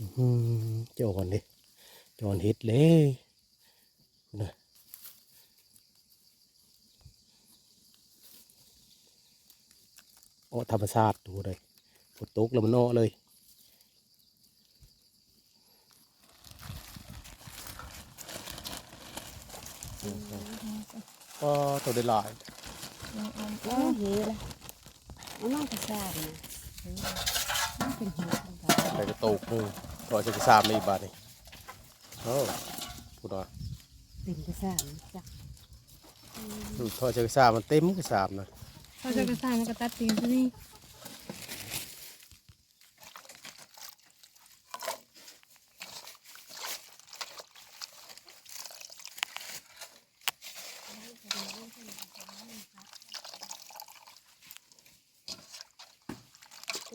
จอนเลยจอนเฮ็ดเลยนะโอ้ธรรมชาติดูเลยฝนตกแล้วมันเนาะเลยก็ตัวได้หลายโอ้เหี้ยละเอาน้องกระซาบนะมันเป็นหัวของเขาแต่ก็ตกมือ พอจะกระซามในอีกบาทนี่โอ้พูดว่าเป็นกระซาบจ้ะดูพอจะกระซามมันเต็มกระซามนะเขาจะกระซ่ามันก็ตัดตีนที่นี่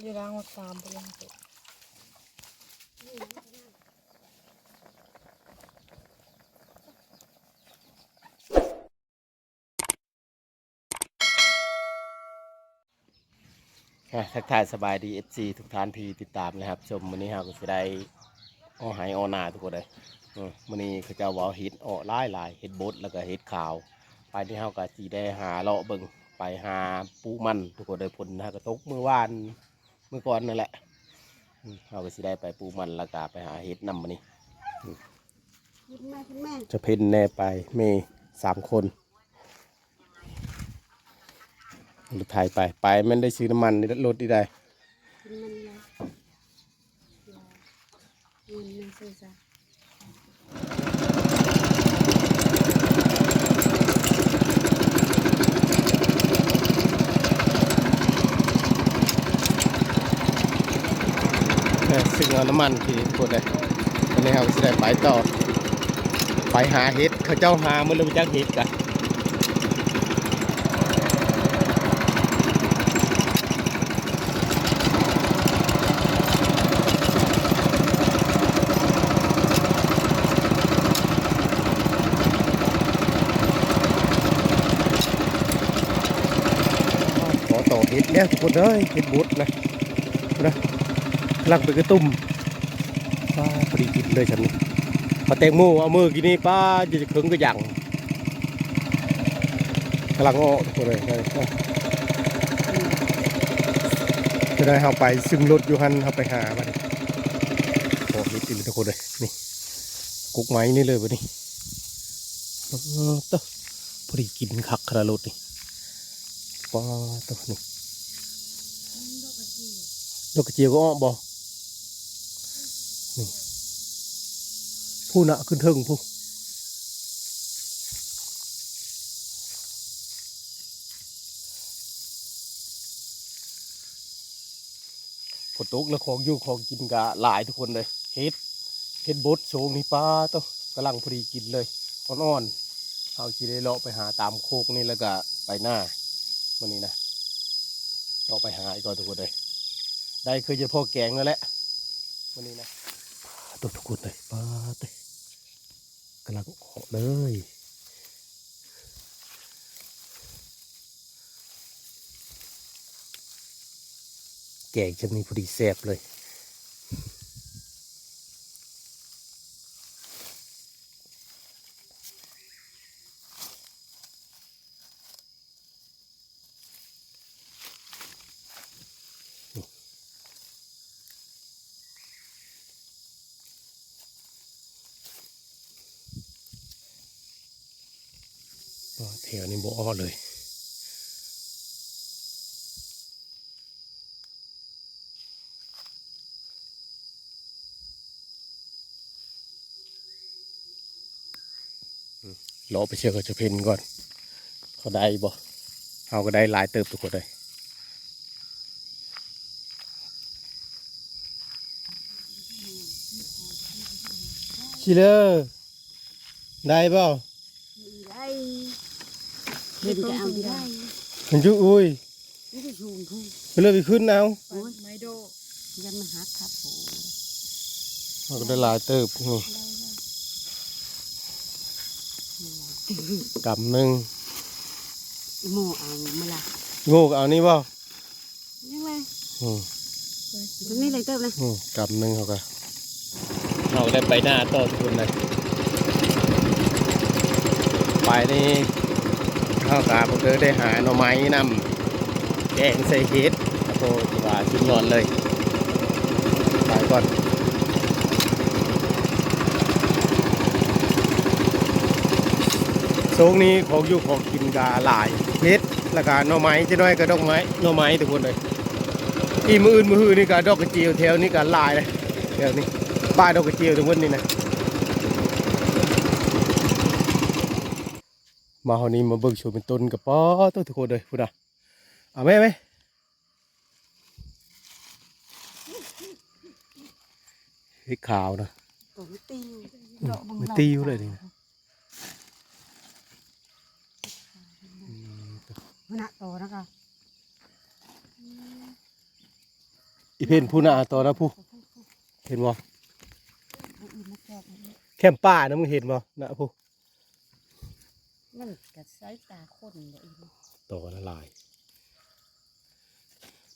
จะล้างวัดตามไปเลยตัว ค่ะ ทักทายสบายดี FC ทุกท่านที่ติดตามนะครับ ชมวันนี้เราก็จะได้อ้อหายอ้อนาทุกคนเลยอืมวันนี้เขาจะว่าเห็ดอ้อหลายหลายเห็ดบดแล้วก็เห็ดขาว ไปที่เฮาก็จีได้หาเลาะเบิ่งไปหาปูมันทุกคนเลยผลนะก็ตกเมื่อวานเมื่อก่อนนั่นแหละอืมเราก็สิได้ไปปูมันแล้วก็ไปหาเห็ดนำมานี่คุณแม่คุณแม่จะเพ่นแน่ไปเมย์สามคน รถไทยไป ไปแมันได้ซื้อน้ำมันในรถดีได้มันเลยมันไม่ซื้อจ้ะซึ่งเอาน้ำมันที่พูดเลยวันนี้เราจะได้ไปต่อ ไปหาเห็ดเขาเจ้าหาเมื่อเราไปจ้างเห็ดกันขอต่อเห็ ดแล้วทุกคนเอ้ยเห็ดบดนะนะลังไปกระตุ้มป้าพอดีกินเลยฉันนี่พอแตงโมเอามือกินนี่ป้าจะจะเคิงก็ยังกำลังอ้อทุกคนเลยจะได้เอาไปซึมรถอยู่หันเอาไปหาบัดนี้โอ้เห็ดอีกแล้วทุกคนเลยนี่กุกไม้นี่เลยบัดนี้เออเต้อพอดีกินคักขนาดรถนี่ป้าต้อนี่ ดอกกระเจียวก็อ้อบ่นี่ผู้หนะขึ้นเทิงผู้ฝนตกแล้วของอยู่ของกินกะหลายทุกคนเลยเฮ็ดเฮ็ดบดโซงนี่ป้าต้องกำลังพอดีกินเลยอ่อนๆเอาชีได้เลาะไปหาตามโคกนี่แล้วก็ไปหน้าวันนี้นะเลาะไปหาอีกก่อนทุกคนเลย ได้เคยจะพ่อแกงแล้วแหละวันนี้นะตัวทุกคนเลยป้าเต้กำลังออกเลยแกงจะมีพอดีแซ่บเลย อ้อเลย รอไปเชื่อกับเจะเพนก่อน เขาได้บ่เขาก็ได้หลายเติบทุกคนเลยชิเลอร์ได้เปล่า นจะเอาได้มันจุอุ้ยนี่จะชูงพุ่งไปเลยไปขึ้นเอาโอ้ยไมโดยันมันหักครับโอ้ยเขาก็ได้หลายเติบนี่กำหนึ่งอีโม่เอามาละโง่ก็เอานี่เปล่ายังไงอืมตรงนี้เลยเติมเลยอืมกำหนึ่งเขาก็เราได้ไปหน้าต่อทุกคนเลยไปนี่ เข้ากาผมเดินได้หาหน่อไม้นำแกงใส่เห็ดโอ้โหว่าชุดนอนเลยไปก่อนโซงนี้ของอยู่ของกินกาหลายเฮ็ดแล้วก็หน่อไม้จะน้อยก็ดอกไม้หน่อไม้ทุกคนเลยอีมืออื่นมือหือนี่ก็ดอกกระเจียวแถวนี้ก็หลายเลยแถวนี้ป้ายดอกกระเจียวทุกคนนี่นะ มาเฮานี้มาเบิ่งชมเป็นต้นกับป้อตัวทุกคนเลยพูดนะเอาไหมไหมเฮ็ดขาวนะตัวมันติวอืมมันติวเลยนี่มันหนักโตนะคะอีเพ่นผู้น่ะต่อนะผู้เห็นบ่เอาอีกมาแจกมันแคมป้านะมึงเห็นบ่นะผู้ มันกัดสายตาคนเลยอีกต่อละลาย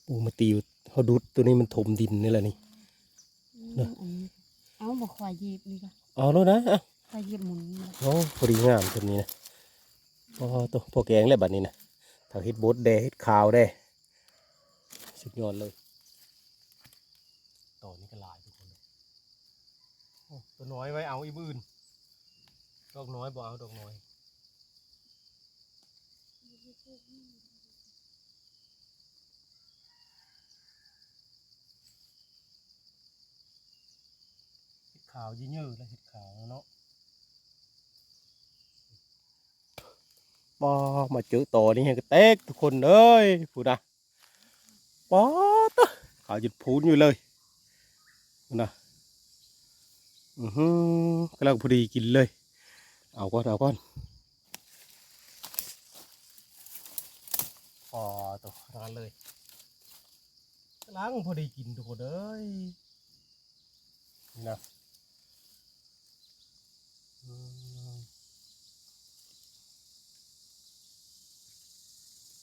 ปูมาตีอยู่เขาดูดตัวนี้มันถมดินนี่แหละนี่อืมอันนี้เอาบ่ควายยีบนี่ก็เอาแล้วนะอะควายยีบหมุนนี่โอ้พอดีงามตัวนี้นะพอตัวพอแกงแล้วบัดนี้นะถ้าเฮ็ดบดแดเฮ็ดขาวแดสุดยอดเลยต่อนี้ก็หลายทุกคนเลยโอ้ตัวน้อยไว้เอาอีบื่นดอกน้อยบ่เอาดอกน้อย เห็ดขาวเยอะๆแล้วเห็ดขาวเนาะปอมาเจอต่อนี่ให้กระเตกทุกคนเอ้ยพูดนะปอตะขาวหยุดพูนอยู่เลยพูดนะอือฮึกำลังพอดีกินเลย เอาก่อนเอาก่อนปอตัวทานเลยกำลังพอดีกินทุกคนเอ้ยนี่นะ อืม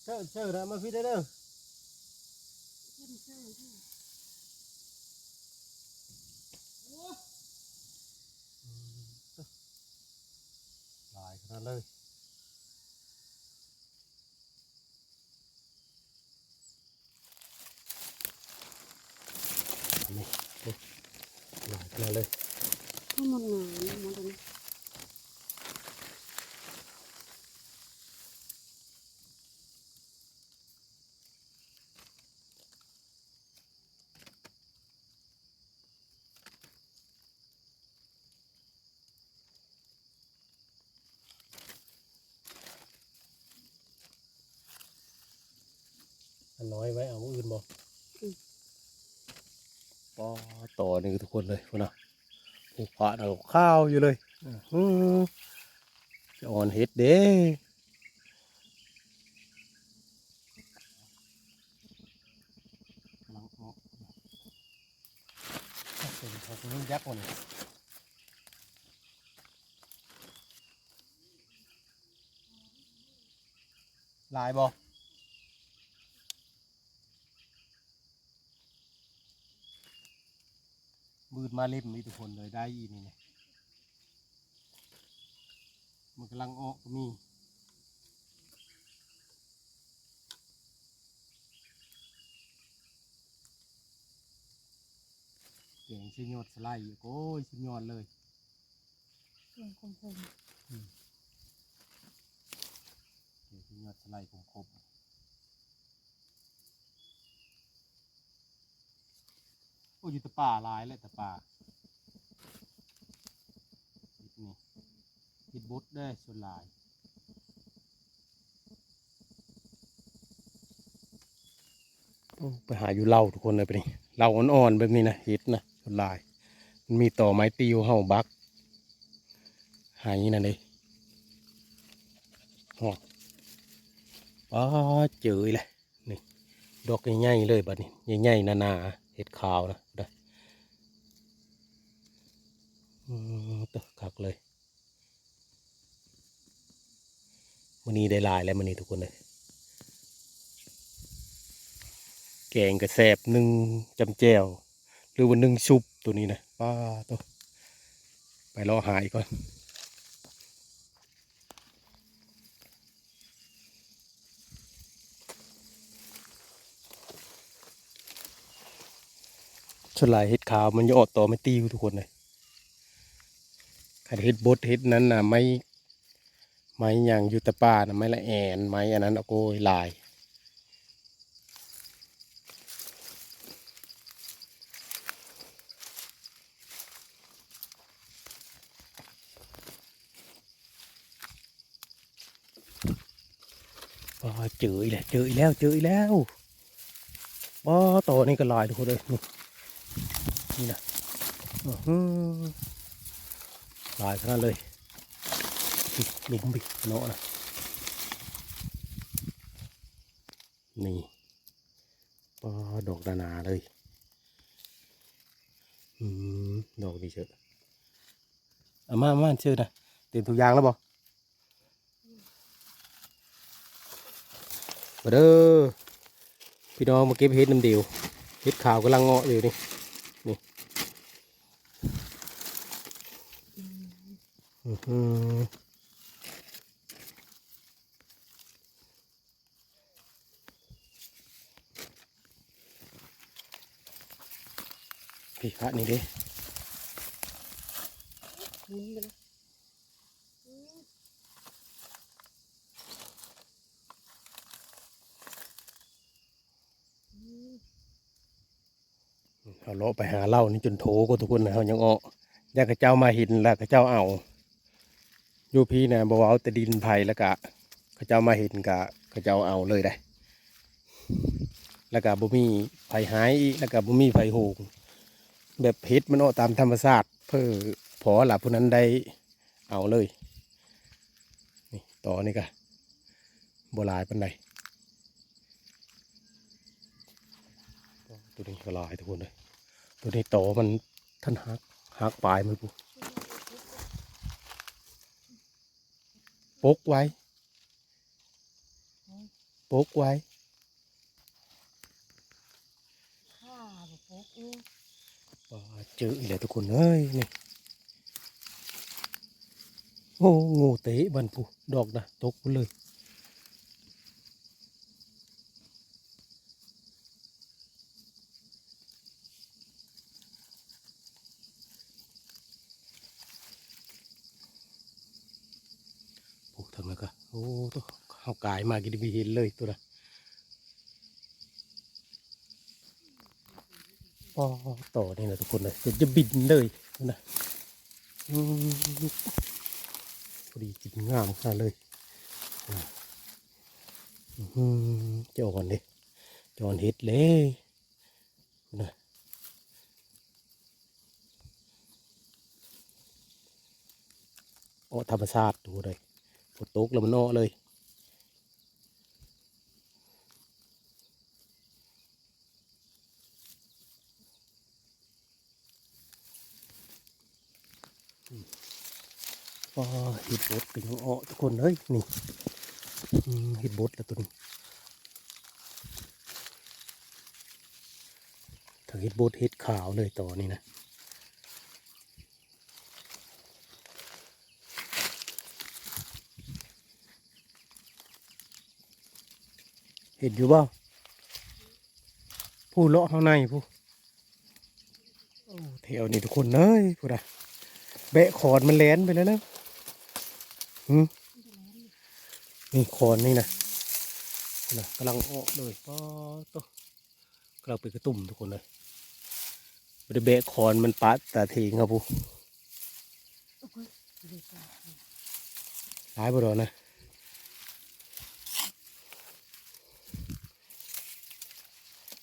เจ้าเจ้านะมาพี่ได้เด้ออืมหลายขนาดเลยนี่หลายขนาดเลย ทั้งหมดหนาหมดเล ยอันน้อยไว้เอาอื่นบ่ปอต่อนี่คือทุกคนเลยพุ่นนะผูกพระเอาข้าวอยู่เลยอื้อหือจะอ่อนเฮ็ดเด้กำลังออกเป็นทางนี้ยักษ์วันนี้ลายบ่ มืดมาเล่มนี่ทุกคนเลยได้อีนี่เนี่ยมันกำลังออกก็มีเก่งชิ้นยอดสไลด์โอ้ยชิ้นยอดเลยลงคมคมเก่งชิ้นยอดสไลด์คมๆโอ้ยอยู่แตะป่าหลายเลยแตะป่าฮิตนี่ฮิต บดได้ส่วนหลายไปหาอยู่เล่าทุกคนเลยไปนี่เล่าอ่อนๆแบบนี้นะเห็ดนะส่วนหลายมันมีต่อไม้ติวเห่าบัก หายนั่นเลยอ๋อป้าเจอเลยนี่ดอกใหญ่ๆเลยบัดนี้ใหญ่ๆหนาๆเห็ดขาวนะได้อืมตะคักเลย มันนี้ได้ลายแล้วมันนี้ทุกคนเลยแกงกระแสบหนึ่งจำแจวหรือว่าหนึ่งซุปตัวนี้นะป้าตัวไปรอหาอีกก่อนชนลายเห็ดขาวมันจะออกต่อไม่ตีทุกคนเลยขันเห็ดบดเห็ดนั้นน่ะไม่ ไม้อย่างยูตะป่านะไม้ละแอนไม้อันนั้นเอาโกยลายอ๋อเจออีกแล้วเจออีกแล้วเจออีกแล้วอ๋อต่อนี่ก็ลายทุกคนเลยนี่นี่นะลายขนาดเลย หลุมบิดเนาะนะนี่ปอดอกนานาเลยอืมดอกดีเชอะเอามามาเชื่อนะเต็มทุกอย่างแล้วบอมาเด้อพี่น้องมาเก็บเห็ดน้ำเดียวเห็ดขาวกำลังเงาะอยู่นี่นี่อื้อ หือพี่คะนี่ด้นี่ไปเลยเอาเลาะไปหาเหล้านี่จนโถก็ทุกคนนะเขายังออกยากระเจ้ามาห็นแล้วกระเจ้าเอาอยู่พี่นะบอกว่าเอาแต่ดินไผ่แล้วกะกระเจ้ามาห็นกะกระเจ้าเอาเลยได้แล้วก็บ่มีไฟหายอีกแล้วก็บ่มีไฟโหง แบบเพชรมันออกตามธรรมชาติเพื่อพอหลับผู้นั้นได้เอาเลยนี่ต่อนี่ก็โบหลายปันใดตัวนี้ก็ลายทุกคนเลยตัวนี้ต่อมันท่านหักหักปลายมันกูปกไว้ปกไว้ ข้าบอกพกเอง ว้า เจออีกแล้วทุกคนเอ้ยนี่โอ้งูเตะบันผูดอกนะตกเลยปลูกทางแล้วก็โอ้ตัวเข้ากายมากินดีเห็นเลยตัวนะ ปอต่อนี่นะทุกคนเลยเดี๋ยวจะบินเลยนะพอดีกินงามขนาดเลยอ่าอืมจอนดิจอนเห็ดเลยนะโอ้ธรรมชาติดูเลยฝนตกแล้วมันอ้อเลย อ๋อเห็ดบดเป็นองอ้อทุกคนเอ้ยนี่เห็ดบดแล้วตัวนี้ถ้าเห็ดบดเห็ดขาวเลยต่อนี่นะเห็ดอยู่บ่ผู้เลาะข้างในผู้แถวนี้ทุกคนเอ้ยผู้ใดแบะขอนมันแลนไปแล้วนะ นี่ขอนนี่นะนะกำลังออกเลยป้อตัวกำลังเป็นกระตุ่มทุกคนเลยไม่ได้แบะขอนมันปัดต่ทิ้งครับผู้ร้ายบ่ดอนะ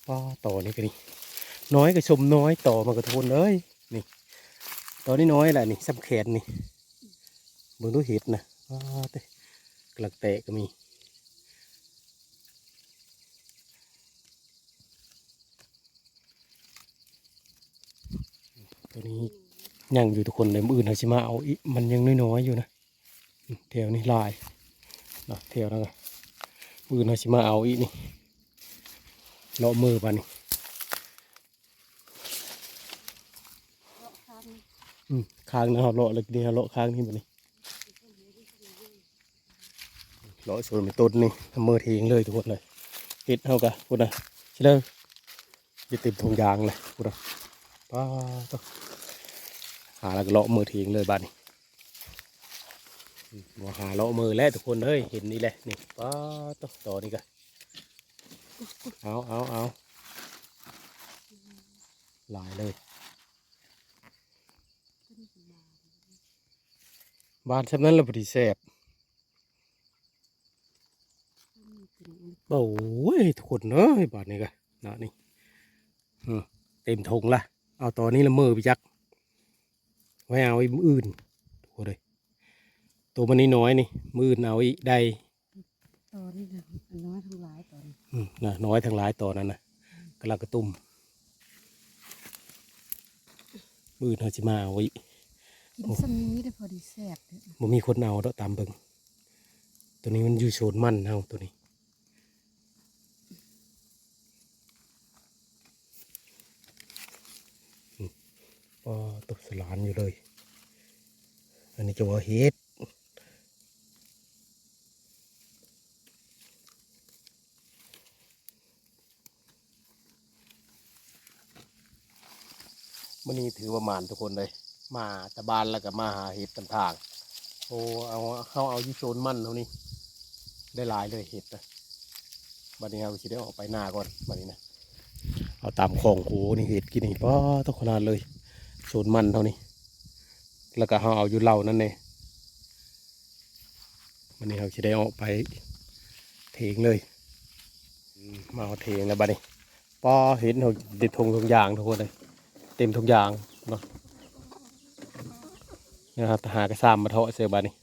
ป้อต่อนี่ก็นี่น้อยก็ชมน้อยต่อมันก็ทนเลยนี่ตอนนี้น้อยแหละนี่ซ้ำแขนนี่เบิ่งดูเห็ดนะ กลักแตะก็มีตัวนี้ยังอยู่ทุกคนเลยมืออื่นเขาชิมาเอาอีกมันยังน้อยๆอยู่นะอืมแถวนี้ลายนะแถวนั้นก็มืออื่นเขาชิมาเอาอีกนี่เลาะมือปานี่เลาะข้างอืมค้างนะครับเลาะเลยนี่ฮะเลาะค้างนี่มานี่ เลาะส่วนเป็นต้นนี่ทำมือเทงเลยทุกคนเลยเฮ็ดเท่ากันพูดนะใช่เลยจะเต็มทงยางเลยพูดนะป้าต้องหาแล้วก็เลาะมือเทงเลยบ้านนี้มบ่หาเลาะมือแล้วทุกคนเฮ้ยเห็นนี่แหละนี่ป้าต้องต่อนี่กันเอาเอาเอาหลายเลยบ้านฉันนั้นละพอดีแสบ โอ้ยทุกคนเอ้ยบ้านนี้กันนะนี่อืมเต็มทงละเอาตอนนี้ละมือไปจักไว้เอาไอ้มืออื่นทุกคนเลยตัวมันนี้น้อยนี่มืออื่นเอาอีกได้ตอนนี้นะอันน้อยทั้งหลายตอนอืมนะน้อยทั้งหลายตอนนั้นนะกำลังกระตุ้มมืออื่นเขาจะมาเอาไว้กินซ้ำนี้ได้พอดีแซ่บเลยบ่มีคนเอาดอกตามเบิ่งตัวนี้มันอยู่โซนมันเฮาตัวนี้ ก็ตกสลานอยู่เลย อันนี้จะว่าเฮ็ดมันนี้ถือประมาณทุกคนเลย มาตะบานแล้วก็มาหาเห็ดตามทางโอ้เอาเข้าเอายู่โซนมั่นเท่านี้ ได้หลายเลยเห็ดนะบัดนี้เอาสิได้ออกไปหน้าก่อนบัดนี้นะ เอาตามของโอ้นี่เห็ดกินนี่ป้าต้องขนาดเลย โซนมันเท่านี้ แล้วก็เอาเอาอยู่เหล่านั่นเองวันนี้เราจะได้ออกไปเทงเลย มาเอาเทงแล้วบัดนี้ป้าเห็นเราเด็ดทงทุกอย่างทุกคนเลย เต็มทุกอย่างเนาะนะครับหากระซามมาเทาะเสือบานี่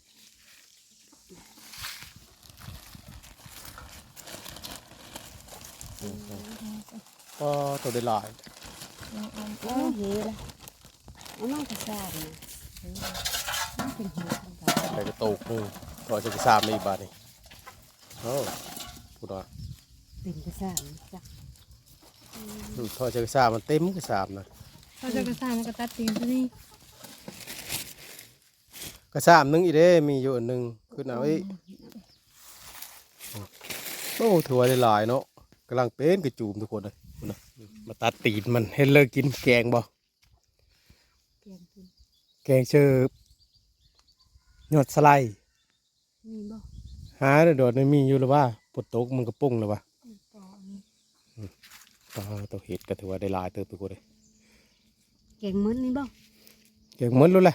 ก็ตัวได้หลายโอ้เละ เอาน้องกระซาบนะเออมันเป็นเห็ดทั้งหลายใส่กระโตกนึงทอจะกระซามในบานี่โอ้พูดว่าเป็นกระซาบจ้ะอืมทอจะกระซามมันเต็มกระซามนะเขาจะกระซ่ามันก็ตัดตีนที่นี่กระซามหนึงอีเด้มีอยู่อันหนึงขึ้นเอาอีกโอ้ถือว่าได้หลายเนาะกำลังเป็นกระจูมทุกคนเลยพูดนะมาตัดตีนมันเห็นเลิกกินแกงบ่เกมกิน แกงเชิบหยอดสไลด์มีบ่หาโดดๆไม่มีอยู่หรือว่าปวดตกมันก็ปุ้งหรือว่าต่ออันนี้ปลาตัวเห็ดก็ถือว่าได้หลายเติบตัวเลยเก่งมื้อนี่บ่เก่งหมดรู้แหละ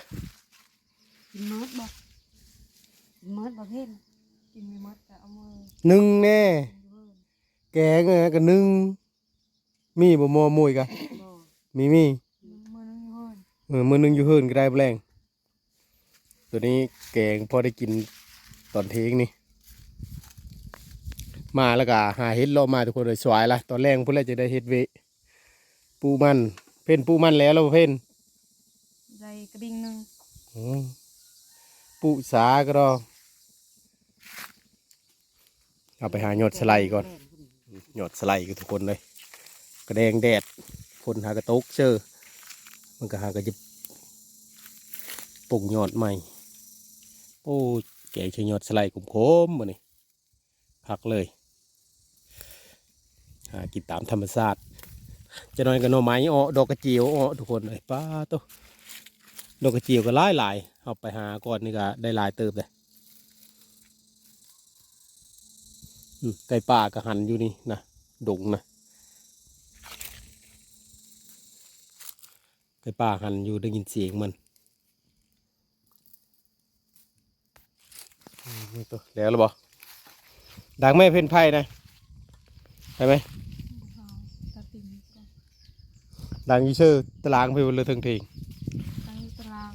กินมื้อบ่กินมื้อประเภทกินไม่หมดแต่เอามือหนึ่งแน่เวิร์นแกงเออก็หนึ่งมีบ่มอมวยกะบ่มีมี มือหนึงอยู่เฮิรนก็ได้แปลงตัวนี้แกงพอได้กินตอนเทงนี่ มาแล้วก็หาเห็ดรอมาทุกคนเลยสวยละตอนแรกเพื่อจะได้เห็ดเวะปูมัน เพ่นปูมันแล้วเราเพ่นใจกระดิ่งหนึ่งอืมปุสาก็รอเอาไปหาหยอดสไลด์ก่อนหยอดสไลด์กับทุกคนเลย กระแดงแดดฝนหากระตกเชอ มันก็หากระปุ่งยอดใหม่ โอ้แกงใช้หยอดสไลด์ขมๆมานี่พักเลย หากินตามธรรมชาติจะนอนกับหน่อไม้อ้อดอกกระเจียวอ้อทุกคนเลยป้าโตดอกกระเจียวก็หลายหลายเอาไปหาก่อนนี่ก็ได้หลายเติบเลยไก่ป่าก็หันอยู่นี่นะดงนะ ไก่ป่าหันอยู่ได้ยินเสียงมันอืมนี่ตัวแล้วหรือเปล่าดังไม่เพ่นไพ่นะใช่ไหมเอาตัดตีนก่อนดังอยี่ชื่อตารางไปบนเรือถึงทิงตั้งตาราง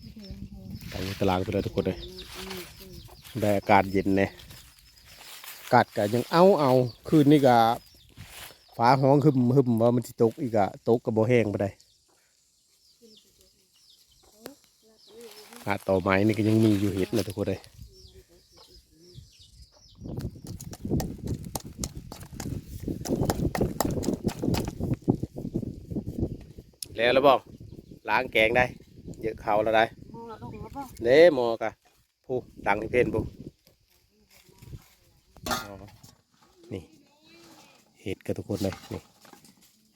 ไม่เห็นโหดังอยู่ตารางไปเลยทุกคนเลยได้อากาศเย็นเนี่ยอากาศก็ยังเอาเอาคืนนี้ก็ฟ้าห้องหึมหึมว่ามันสิตกอีกอะตกกับโบแห้งไปได้ อาต่อไม้นี่ก็ยังมีอยู่เห็ดนะทุกคนเลยแล้วแล้วบอกล้างแกงได้ เยอะเขาแล้วได้มองแล้วลงแล้วป่ะเด้หมอกะผู้ดังที่เพนผู้อ๋อนี่เห็ดกับทุกคนเลยนี่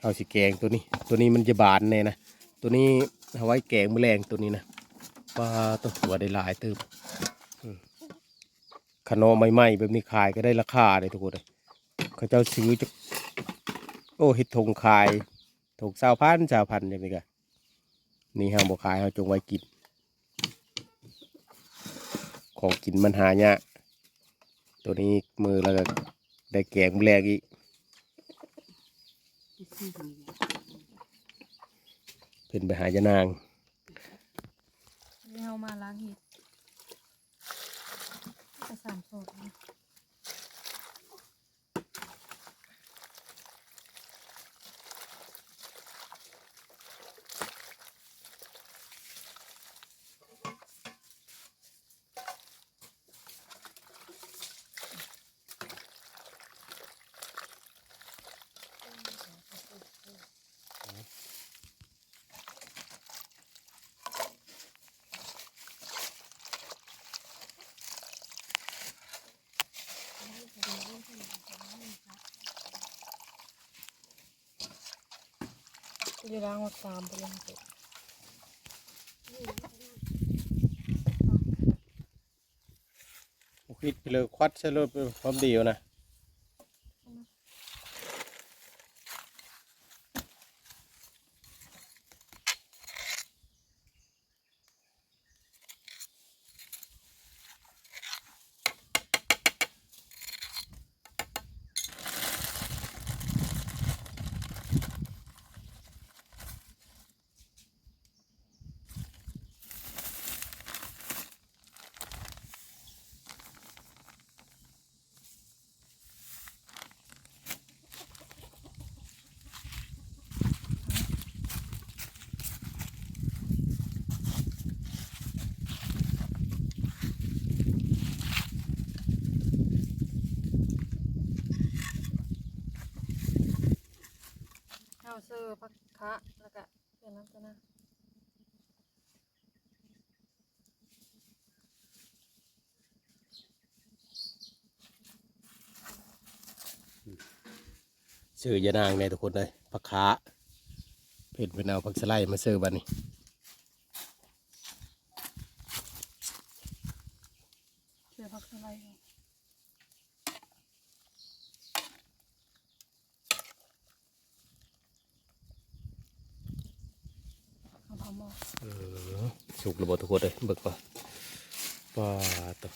เอาสิแกงตัวนี้ ตัวนี้มันจะบานแน่นะ ตัวนี้เอาไว้แกงมื้อแรงตัวนี้นะ ปลาตัวหัวได้หลายตืมขนมใหม่ๆแบบนี้ขายก็ได้ราคาเลยทุกคนเลยเขาเจ้าซื้อจะโอ้เห็ดทงขายถงสาวพันสาวพันอย่างนี้กะนี่ห้ามบขายเขาจงไว้กิน ของกินมันหายากตัวนี้มือแล้วก็ได้แกงแรกอีกเพิ่นไปหายานาง นี่เอามาล้างเห็ดกระสามโซดนะ จะล้างหมดสามไปเลยค่ะ คิดไปเลยควัดใช้รถไปพร้อมเดียวนะ ข้าวเซอร์พัก คะแล้วก็เพื่อนน้ำจะนะซื้อยานางในทุกคนเลยผักขาเผ็ดเป็นเอาผักสไลด์มาซื้อบันนี้ เชื่อพักอะไรก่อน เอาทำหม้อเออสุกระบบทุกคนเลยเบิกป่ะป้าตัว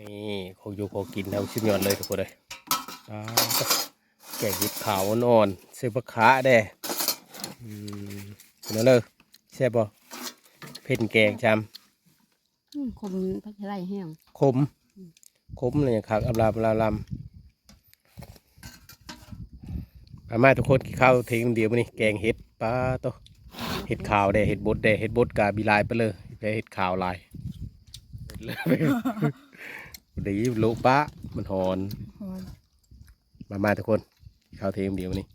นี่ของอยู่ของกินเอาชิ้นยอดเลยทุกคนเลยป้าตัวแกงเห็ดขาวอ่อนๆซื้อผักขาแด่อืมเนาะเลยแซ่บบ่เผ็ดแกงจำอืมคมพัชไรแห้งขมขมเลยครับอับลาบลาลำอามาทุกคนกินข้าวเทงเดียวมื้อนี่แกงเห็ดปลาโตะเห็ดขาวแด่เห็ดบดแด่เห็ดบดกาบีลายไปเลยแด่เห็ดขาวลายเลย ดีโลปะมันหอน หอนมามาทุกคนกินข้าวเทงเดียวมื้อนี่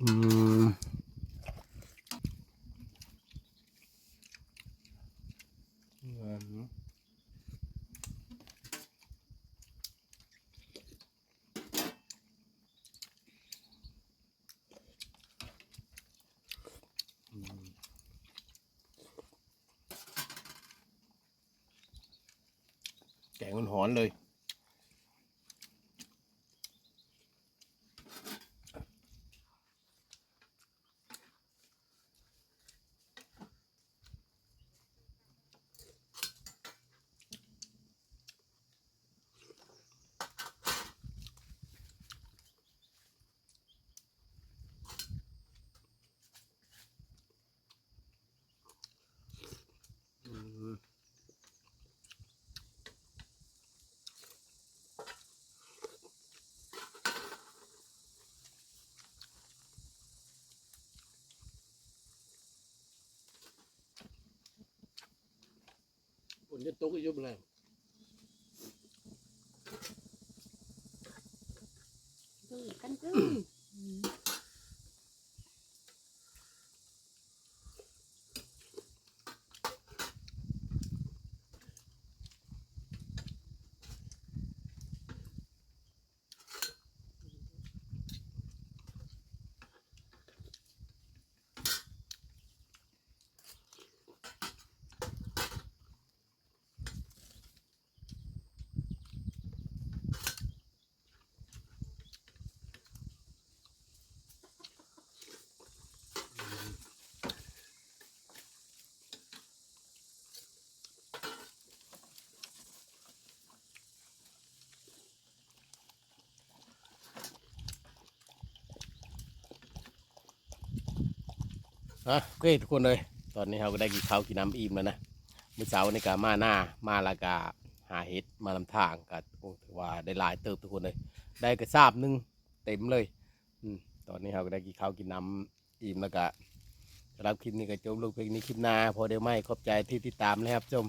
อืมอืม กงมันหอนเลย อืม ฝนจะตกอีกยุบเลย อะโอเคทุกคนเลย ตอนนี้เราก็ได้กินข้าวกินน้ำอิ่มแล้วนะมื้อเช้านี่ก็มาหน้ามาลากาหาเห็ดมาลำทางก็โอ้ถือว่าได้หลายเติบทุกคนเลย ได้กระซาบนึงเต็มเลยอืมตอนนี้เราก็ได้กินข้าวกินน้ำอิ่มแล้วก็สำหรับคลิปนี้ก็จบลงเพียงนี้คลิปหน้าพอเด้ไหมขอบใจที่ติดตามนะครับชม